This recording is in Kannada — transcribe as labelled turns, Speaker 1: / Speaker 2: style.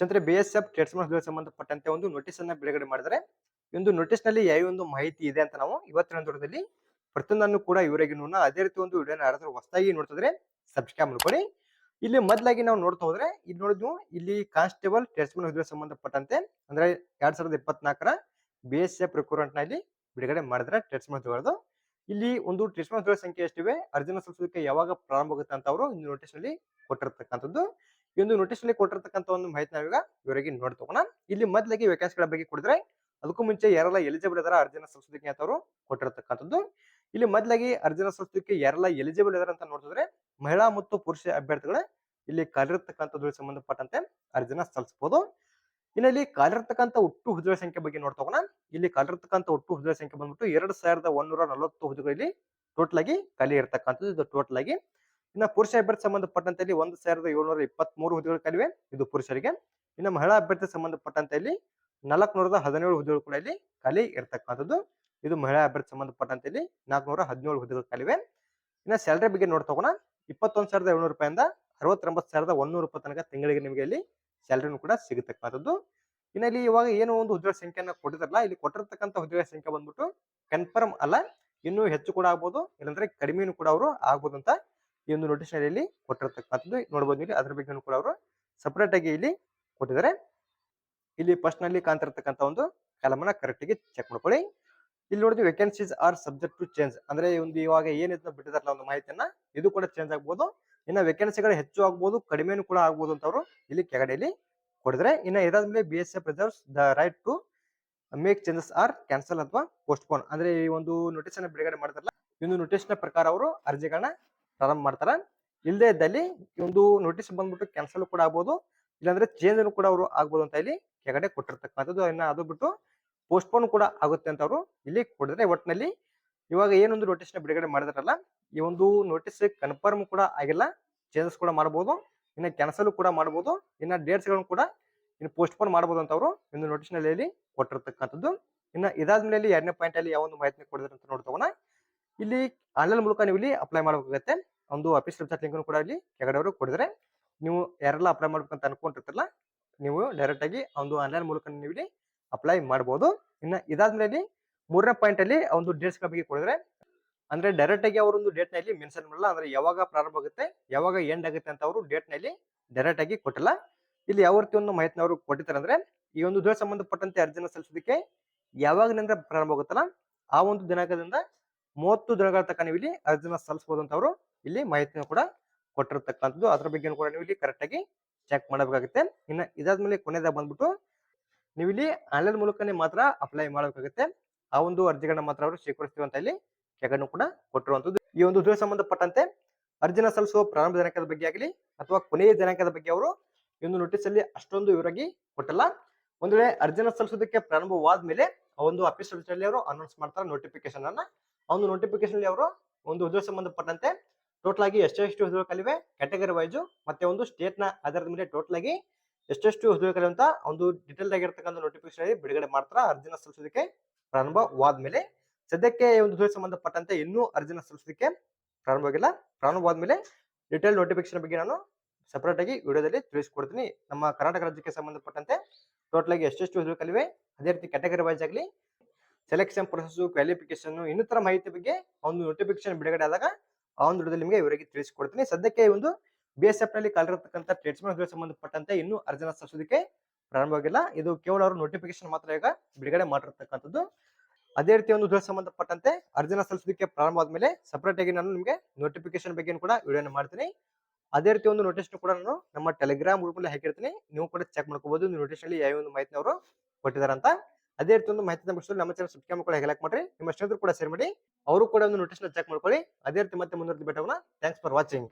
Speaker 1: ಸ್ನೇಹಿತರೆ ಬಿ ಎಸ್ ಎಫ್ ಟ್ರೇಡ್ಸ್ಮನ್ ಹುದ್ದೆಗೆ ಸಂಬಂಧಪಟ್ಟಂತೆ ಒಂದು ನೋಟಿಸ್ ಅನ್ನ ಬಿಡುಗಡೆ ಮಾಡಿದರೆ, ಒಂದು ನೋಟಿಸ್ನಲ್ಲಿ ಯಾವ ಒಂದು ಮಾಹಿತಿ ಇದೆ ಅಂತ ನಾವು ಇವತ್ತಿನ ದೂರದಲ್ಲಿ ಪ್ರತಿಯೊಂದನ್ನು ಕೂಡ ಇವರಿಗೆ ಅದೇ ರೀತಿ ಒಂದು ವಿಡಿಯೋನ ಯಾರಾದ್ರೂ ಹೊಸದಾಗಿ ನೋಡ್ತಿದ್ರೆ ಸಬ್ಸ್ಕ್ರೈಬ್ ಮಾಡ್ಕೊಳ್ಳಿ. ಇಲ್ಲಿ ಮೊದಲಾಗಿ ನಾವು ನೋಡ್ತಾ ಹೋದ್ರೆ, ಇಲ್ಲಿ ನೋಡಿದ್ವು ಇಲ್ಲಿ ಕಾನ್ಸ್ಟೇಬಲ್ ಟ್ರೇಡ್ಸ್ಮನ್ ಹುದ್ದೆಗೆ ಸಂಬಂಧಪಟ್ಟಂತೆ ಅಂದ್ರೆ ಎರಡ್ ಸಾವಿರದ ಇಪ್ಪತ್ನಾಲ್ಕರ ಬಿ ಎಸ್ ಎಫ್ ರಿಕ್ರೂಟ್ಮೆಂಟ್ನಲ್ಲಿ ಬಿಡುಗಡೆ ಮಾಡಿದ್ರೆ ಟ್ರೇಡ್ಸ್ಮನ್ ಹುದ್ದೆಗಳದು ಇಲ್ಲಿ ಒಂದು ಟ್ರೇಡ್ಸ್ಮನ್ ಹುದ್ದೆಗಳ ಸಂಖ್ಯೆ ಎಷ್ಟಿವೆ, ಅರ್ಜಿನ ಸಲ್ಲಿಸೋದಕ್ಕೆ ಯಾವಾಗ ಪ್ರಾರಂಭ ಆಗುತ್ತೆ ಅಂತ ಅವರು ಈ ನೋಟಿಸ್ನಲ್ಲಿ ಕೊಟ್ಟಿರ್ತಕ್ಕಂಥದ್ದು. ಈ ಒಂದು ನೋಟಿಸ್ನಲ್ಲಿ ಕೊಟ್ಟಿರ್ತಕ್ಕಂಥ ಒಂದು ಮಾಹಿತಿ ನಾವೀಗ ಇವರಿಗೆ ನೋಡಿ ತಗೋಣ. ಇಲ್ಲಿ ಮೊದಲಾಗಿ ವೇಕೆನ್ಸಿಗಳ ಬಗ್ಗೆ ಕೊಡಿದ್ರೆ, ಅದಕ್ಕೂ ಮುಂಚೆ ಯಾರೆಲ್ಲ ಎಲಿಜಿಬಲ್ ಇದಾರ ಅರ್ಜಿನ ಸಲ್ಲಿಸೋದಕ್ಕೆ ಅಂತ ಅವರು ಕೊಟ್ಟಿರ್ತಕ್ಕಂಥದ್ದು. ಇಲ್ಲಿ ಮೊದಲಾಗಿ ಅರ್ಜಿನ ಸಲ್ಲಿಸೋದಕ್ಕೆ ಯಾರೆಲ್ಲ ಎಲಿಜಿಬಲ್ ಇದಾರೆ ಅಂತ ನೋಡಿದ್ರೆ ಮಹಿಳಾ ಮತ್ತು ಪುರುಷ ಅಭ್ಯರ್ಥಿಗಳ ಇಲ್ಲಿ ಕಾಲಿರ್ತಕ್ಕಂಥದ್ದು ಸಂಬಂಧಪಟ್ಟಂತೆ ಅರ್ಜಿನ ಸಲ್ಲಿಸಬಹುದು. ಇನ್ನು ಇಲ್ಲಿ ಕಾಲಿರ್ತಕ್ಕಂಥ ಒಟ್ಟು ಹುದ್ದೆಗಳ ಸಂಖ್ಯೆ ಬಗ್ಗೆ ನೋಡ್ತೋಣ ಇಲ್ಲಿ ಕಾಲಿರ್ತಕ್ಕಂಥ ಒಟ್ಟು ಹುದ್ದೆ ಸಂಖ್ಯೆ ಬಂದ್ಬಿಟ್ಟು ಎರಡ್ ಸಾವಿರದ ಒಂದೂರ ನಲವತ್ತು ಹುದ್ದೆಗಳಲ್ಲಿ ಟೋಟಲ್ ಆಗಿ ಖಾಲಿ ಇರ್ತಕ್ಕಂಥದ್ದು ಇದು ಟೋಟಲ್ ಆಗಿ ಇನ್ನು ಪುರುಷ ಅಭ್ಯರ್ಥಿ ಸಂಬಂಧಪಟ್ಟಂತೆ ಒಂದು ಸಾವಿರದ ಏಳ್ನೂರ ಇಪ್ಪತ್ತ್ ಮೂರು ಹುದ್ದೆಗಳು ಖಾಲಿವೆ ಇದು ಪುರುಷರಿಗೆ. ಇನ್ನು ಮಹಿಳಾ ಅಭ್ಯರ್ಥಿ ಸಂಬಂಧಪಟ್ಟಂತೆ ಇಲ್ಲಿ ನಾಲ್ಕುನೂರದ ಹದಿನೇಳು ಹುದ್ದೆಗಳು ಕೂಡ ಇಲ್ಲಿ ಖಾಲಿ ಇರ್ತಕ್ಕಂಥದ್ದು. ಇದು ಮಹಿಳಾ ಅಭ್ಯರ್ಥಿ ಸಂಬಂಧಪಟ್ಟಂತೆ ಇಲ್ಲಿ ನಾಲ್ಕುನೂರ ಹದಿನೇಳು ಹುದ್ದೆಗಳು ಖಾಲಿವೆ ಇನ್ನು ಸ್ಯಾಲರಿ ಬಗ್ಗೆ ನೋಡ್ತಕೋಣ ಇಪ್ಪತ್ತೊಂದು ಸಾವಿರದ ಏಳ್ನೂರು ರೂಪಾಯಿಂದ ಅರವತ್ತೊಂಬತ್ತು ಸಾವಿರದ ಒಂದೂರು ರೂಪಾಯಿ ತನಕ ತಿಂಗಳಿಗೆ ನಿಮಗೆ ಇಲ್ಲಿ ಸ್ಯಾಲರಿನೂ ಕೂಡ ಸಿಗತಕ್ಕಂಥದ್ದು. ಇನ್ನು ಇಲ್ಲಿ ಇವಾಗ ಏನು ಒಂದು ಹುದ್ದೆಗಳ ಸಂಖ್ಯೆಯನ್ನು ಕೊಟ್ಟಿದ್ರಲ್ಲ ಇಲ್ಲಿ ಕೊಟ್ಟಿರ್ತಕ್ಕಂಥ ಹುದ್ದೆಗಳ ಸಂಖ್ಯೆ ಬಂದ್ಬಿಟ್ಟು ಕನ್ಫರ್ಮ್ ಅಲ್ಲ. ಇನ್ನೂ ಹೆಚ್ಚು ಕೂಡ ಆಗ್ಬೋದು, ಇಲ್ಲಾಂದ್ರೆ ಕಡಿಮೆನೂ ಕೂಡ ಅವರು ಆಗ್ಬೋದು ಅಂತ ಈ ಒಂದು ನೋಟಿಸ್ ಇಲ್ಲಿ ಕೊಟ್ಟಿರ್ತಕ್ಕಂಥದ್ದು ನೋಡ್ಬೋದು ಇಲ್ಲಿ. ಅದ್ರ ಬಗ್ಗೆ ಕೂಡ ಅವರು ಸಪರೇಟ್ ಆಗಿ ಇಲ್ಲಿ ಕೊಟ್ಟಿದ್ದಾರೆ. ಇಲ್ಲಿ ಫಸ್ಟ್ನಲ್ಲಿ ಕಾಣ್ತಿರ್ತಕ್ಕಂಥ ಒಂದು ಕಾಲಮನ್ನ ಕರೆಕ್ಟ್ ಆಗಿ ಚೆಕ್ ಮಾಡ್ಕೊಳ್ಳಿ. ಇಲ್ಲಿ ನೋಡಿದ್ವಿ vacancies are subject to change ಅಂದ್ರೆ ಒಂದು ಇವಾಗ ಏನಿದ್ರ ಬಿಟ್ಟಿದಾರಲ್ಲ ಒಂದು ಮಾಹಿತಿಯನ್ನ, ಇದು ಕೂಡ ಚೇಂಜ್ ಆಗ್ಬೋದು. ಇನ್ನ ವೇಕೆನ್ಸಿಗಳು ಹೆಚ್ಚು ಆಗ್ಬೋದು, ಕಡಿಮೆನೂ ಕೂಡ ಆಗ್ಬೋದು ಅಂತ ಅವರು ಇಲ್ಲಿ ಕೆಳಗಡೆಯಲ್ಲಿ ಕೊಡಿದ್ರೆ ಇನ್ನ ಇದಾದ್ಮೇಲೆ B S F reserves the right to make changes or cancel ಅಥವಾ ಪೋಸ್ಟ್ಪೋನ್ ಅಂದ್ರೆ ಈ ಒಂದು ನೋಟಿಸ್ ಅನ್ನ ಬಿಡುಗಡೆ ಮಾಡ್ತಾರಲ್ಲ, ಈ ಒಂದು ನೋಟಿಸ್ನ ಪ್ರಕಾರ ಅವರು ಅರ್ಜಿಗಳನ್ನ ಪ್ರಾರಂಭ ಮಾಡ್ತಾರ. ಇಲ್ಲದೆ ಇದ್ದಲ್ಲಿ ಒಂದು ನೋಟಿಸ್ ಬಂದ್ಬಿಟ್ಟು ಕ್ಯಾನ್ಸಲ್ ಕೂಡ ಆಗ್ಬೋದು. ಇಲ್ಲಾಂದ್ರೆ ಚೇಂಜ್ ಕೂಡ ಅವರು ಆಗ್ಬೋದು ಅಂತ ಇಲ್ಲಿ ಕೆಳಗಡೆ ಕೊಟ್ಟಿರ್ತಕ್ಕಂಥದ್ದು. ಇನ್ನ ಅದು ಬಿಟ್ಟು ಪೋಸ್ಟ್ಪೋನ್ ಕೂಡ ಆಗುತ್ತೆ ಅಂತ ಅವರು ಇಲ್ಲಿ ಕೊಡಿದ್ರೆ ಒಟ್ಟಿನಲ್ಲಿ ಇವಾಗ ಏನೊಂದು ನೋಟಿಸ್ನ ಬಿಡುಗಡೆ ಮಾಡಿದ್ರಲ್ಲ, ಈ ಒಂದು ನೋಟಿಸ್ ಕನ್ಫರ್ಮ್ ಕೂಡ ಆಗಿಲ್ಲ. ಚೇಂಜಸ್ ಕೂಡ ಮಾಡಬಹುದು ಇನ್ನ ಕ್ಯಾನ್ಸಲ್ ಕೂಡ ಮಾಡಬಹುದು ಇನ್ನ ಡೇಟ್ಸ್ಗಳನ್ನು ಕೂಡ ಇನ್ನು ಪೋಸ್ಟ್ಪೋನ್ ಮಾಡಬಹುದು ಅಂತ ಅವರು ಒಂದು ನೋಟಿಸ್ನಲ್ಲಿ ಕೊಟ್ಟಿರ್ತಕ್ಕಂಥದ್ದು. ಇನ್ನ ಇದಾದ್ಮೇಲೆ ಎರಡನೇ ಪಾಯಿಂಟ್ ಅಲ್ಲಿ ಯಾವ ಒಂದು ಮಾಹಿತಿ ಕೊಡಿದ್ರೆ ಅಂತ ನೋಡ್ತಾವಣ್ಣ ಇಲ್ಲಿ ಆನ್ಲೈನ್ ಮೂಲಕ ನೀವು ಇಲ್ಲಿ ಅಪ್ಲೈ ಮಾಡಬೇಕಾಗತ್ತೆ. ಒಂದು ಆಫೀಸ್ ವೆಬ್ಸೈಟ್ ಲಿಂಕ್ ಕೂಡ ಇಲ್ಲಿ ಕೆಳಗಡೆ ಅವರು ಕೊಡಿದ್ರೆ ನೀವು ಯಾರೆಲ್ಲ ಅಪ್ಲೈ ಮಾಡ್ಬೇಕಂತ ಅನ್ಕೊಂಡಿರ್ತಿರಲ್ಲ, ನೀವು ಡೈರೆಕ್ಟ್ ಆಗಿ ಒಂದು ಆನ್ಲೈನ್ ಮೂಲಕ ನೀವು ಇಲ್ಲಿ ಅಪ್ಲೈ ಮಾಡಬಹುದು ಇನ್ನು ಇದಾದ್ಮೇಲೆ ಮೂರನೇ ಪಾಯಿಂಟ್ ಅಲ್ಲಿ ಒಂದು ಡೇಟ್ಸ್ ಬಗ್ಗೆ ಕೊಡಿದ್ರೆ, ಅಂದ್ರೆ ಡೈರೆಕ್ಟ್ ಆಗಿ ಒಂದು ಡೇಟ್ನಲ್ಲಿ ಮೆನ್ಷನ್ ಮಾಡಲ್ಲ, ಅಂದ್ರೆ ಯಾವಾಗ ಪ್ರಾರಂಭ ಆಗುತ್ತೆ, ಯಾವಾಗ ಎಂಡ್ ಆಗುತ್ತೆ ಅಂತ ಅವರು ಡೇಟ್ನಲ್ಲಿ ಡೈರೆಕ್ಟ್ ಆಗಿ ಕೊಟ್ಟಿಲ್ಲ. ಇಲ್ಲಿ ಯಾವ ರೀತಿ ಒಂದು ಮಾಹಿತಿ ಅವರು ಕೊಟ್ಟಿದ್ದಾರೆ ಅಂದ್ರೆ, ಈ ಒಂದು ದಿನ ಸಂಬಂಧಪಟ್ಟಂತೆ ಅರ್ಜಿನ ಸಲ್ಲಿಸೋದಕ್ಕೆ ಯಾವಾಗಲಿಂದ ಪ್ರಾರಂಭ ಆಗುತ್ತಲ್ಲ, ಆ ಒಂದು ದಿನಾಂಕದಿಂದ ಮೂವತ್ತು ದಿನಗಳ ತನಕ ನೀವು ಇಲ್ಲಿ ಅರ್ಜಿನ ಸಲ್ಲಿಸಬಹುದು ಅಂತ ಅವರು ಇಲ್ಲಿ ಮಾಹಿತಿನ ಕೂಡ ಕೊಟ್ಟಿರ್ತಕ್ಕಂಥದ್ದು. ಅದ್ರ ಬಗ್ಗೆ ಕೂಡ ನೀವು ಇಲ್ಲಿ ಕರೆಕ್ಟ್ ಆಗಿ ಚೆಕ್ ಮಾಡಬೇಕಾಗುತ್ತೆ. ಇನ್ನ ಇದಾದ್ಮೇಲೆ ಕೊನೆಯದಾಗ ಬಂದ್ಬಿಟ್ಟು ನೀವು ಇಲ್ಲಿ ಆನ್ಲೈನ್ ಮೂಲಕನೇ ಮಾತ್ರ ಅಪ್ಲೈ ಮಾಡಬೇಕಾಗುತ್ತೆ. ಆ ಒಂದು ಅರ್ಜಿಗಳನ್ನ ಮಾತ್ರ ಅವರು ಸ್ವೀಕರಿಸ್ತೀವಿ ಅಂತ ಇಲ್ಲಿ ಕೆಳಗಡೆ ಕೂಡ ಕೊಟ್ಟಿರುವಂತದ್ದು ಈ ಒಂದು ಉದ್ಯೋಗ ಸಂಬಂಧಪಟ್ಟಂತೆ ಅರ್ಜಿನ ಸಲ್ಲಿಸುವ ಪ್ರಾರಂಭ ದಿನಾಂಕದ ಬಗ್ಗೆ ಆಗಲಿ ಅಥವಾ ಕೊನೆಯ ದಿನಾಂಕದ ಬಗ್ಗೆ ಅವರು ಈ ಒಂದು ನೋಟಿಸ್ ಅಲ್ಲಿ ಅಷ್ಟೊಂದು ವಿವರಾಗಿ ಕೊಟ್ಟಲ್ಲ. ಒಂದು ವೇಳೆ ಅರ್ಜಿನ ಸಲ್ಲಿಸೋದಕ್ಕೆ ಪ್ರಾರಂಭವಾದ ಮೇಲೆ ಆ ಒಂದು ಅಫೀಸ್ ಅಲ್ಲಿ ಅವರು ಅನೌನ್ಸ್ ಮಾಡ್ತಾರೆ ನೋಟಿಫಿಕೇಶನ್ ಅನ್ನ. ಆ ಒಂದು ನೋಟಿಫಿಕೇಶನ್ ಅಲ್ಲಿ ಅವರು ಒಂದು ಉದ್ಯೋಗ ಸಂಬಂಧಪಟ್ಟಂತೆ ಟೋಟಲ್ ಆಗಿ ಎಷ್ಟೆಷ್ಟು ಹುದ್ದೆಗಳಿವೆ ಕ್ಯಾಟಗರಿ ವೈಸು ಮತ್ತೆ ಒಂದು ಸ್ಟೇಟ್ನ ಆಧಾರದ ಮೇಲೆ ಟೋಟಲ್ ಆಗಿ ಎಷ್ಟೆಷ್ಟು ಹುದ್ದೆಗಳಿವೆ ಅಂತ ಒಂದು ಡಿಟೇಲ್ ಆಗಿರ್ತಕ್ಕಂಥ ನೋಟಿಫಿಕೇಶನ್ ಬಿಡುಗಡೆ ಮಾಡ್ತಾರ. ಅರ್ಜಿನ ಸಲ್ಲಿಸೋದಕ್ಕೆ ಪ್ರಾರಂಭವಾದ್ಮೇಲೆ, ಸದ್ಯಕ್ಕೆ ಒಂದು ಹುದ್ದೆಗೆ ಸಂಬಂಧಪಟ್ಟಂತೆ ಇನ್ನೂ ಅರ್ಜಿನ ಸಲ್ಲಿಸೋದಕ್ಕೆ ಪ್ರಾರಂಭವಾಗಿಲ್ಲ ಪ್ರಾರಂಭವಾದ್ಮೇಲೆ ಡಿಟೇಲ್ ನೋಟಿಫಿಕೇಶನ್ ಬಗ್ಗೆ ನಾನು ಸಪರೇಟ್ ಆಗಿ ವಿಡಿಯೋದಲ್ಲಿ ತಿಳಿಸ್ಕೊಡ್ತೀನಿ. ನಮ್ಮ ಕರ್ನಾಟಕ ರಾಜ್ಯಕ್ಕೆ ಸಂಬಂಧಪಟ್ಟಂತೆ ಟೋಟಲ್ ಆಗಿ ಎಷ್ಟೆಷ್ಟು ಹುದ್ದೆಗಳಿವೆ ಅದೇ ರೀತಿ ಕ್ಯಾಟಗರಿ ವೈಸ್ ಆಗಲಿ ಸೆಲೆಕ್ಷನ್ ಪ್ರೊಸೆಸ್ ಕ್ವಾಲಿಫಿಕೇಶನ್ ಇನ್ನಿತರ ಮಾಹಿತಿ ಬಗ್ಗೆ ಒಂದು ನೋಟಿಫಿಕೇಶನ್ ಬಿಡುಗಡೆ ಆದಾಗ ಆ ಒಂದು ವಿಡಿಯೋದಲ್ಲಿ ನಿಮಗೆ ಇವರಿಗೆ ತಿಳಿಸಿಕೊಡ್ತೀನಿ. ಸದ್ಯಕ್ಕೆ ಒಂದು ಬಿ ಎಸ್ ಎಫ್ನಲ್ಲಿ ಕಾಲಿರತಕ್ಕಂಥ ಟ್ರೇಡ್ಸ್ಮನ್ ಸಂಬಂಧಪಟ್ಟಂತೆ ಇನ್ನೂ ಅರ್ಜನ ಸಲ್ಲಿಸೋದಕ್ಕೆ ಪ್ರಾರಂಭವಾಗಿಲ್ಲ ಇದು ಕೇವಲ ಅವರು ನೋಟಿಫಿಕೇಶನ್ ಮಾತ್ರ ಈಗ ಬಿಡುಗಡೆ ಮಾಡಿರ್ತಕ್ಕಂಥದ್ದು. ಅದೇ ರೀತಿ ಒಂದು ಹುದ್ದೆಗೆ ಸಂಬಂಧಪಟ್ಟಂತೆ ಅರ್ಜನ ಸಲ್ಲಿಸೋದಕ್ಕೆ ಪ್ರಾರಂಭ ಆದ್ಮೇಲೆ ಸಪರೇಟ್ ಆಗಿ ನಾನು ನಿಮಗೆ ನೋಟಿಫಿಕೇಶನ್ ಬಗ್ಗೆ ಕೂಡ ವಿಡಿಯೋನ ಮಾಡ್ತೀನಿ. ಅದೇ ರೀತಿ ಒಂದು ನೋಟಿಸ್ ಕೂಡ ನಾನು ನಮ್ಮ ಟೆಲಿಗ್ರಾಮ್ ಗ್ರೂಪ್ ಅಲ್ಲಿ ಹಾಕಿರ್ತೀನಿ. ನೀವು ಕೂಡ ಚೆಕ್ ಮಾಡ್ಕೋಬಹುದು ನೋಟಿಸ್ ಅಲ್ಲಿ ಯಾವ ಒಂದು ಮಾಹಿತಿ ಅವರು ಕೊಟ್ಟಿದ್ದಾರೆ ಅಂತ. ಅದೇ ರೀತಿ ಒಂದು ಮಾಹಿತಿ ನಮ್ಮ ನಮ್ಮ ಚಾನಲ್ ಸಬ್ಸ್ಕ್ರೈಬ್ ಮಾಡ್ಕೊಳ್ಳಿ ಮಾಡ್ರಿ. ನಿಮ್ಮ ಸ್ನೇಹಿತರು ಕೂಡ ಶೇರ್ ಮಾಡಿ, ಅವರು ಕೂಡ ಒಂದು ನೋಟಿಸ್ ಚೆಕ್ ಮಾಡ್ಕೊಳ್ಳಿ. ಅದೇ ರೀತಿ ಮತ್ತೆ ಮುಂದುವರೆದು ಬೆಟ್ಟವನ್ನ ಥ್ಯಾಂಕ್ಸ್ ಫಾರ್ ವಾಚಿಂಗ್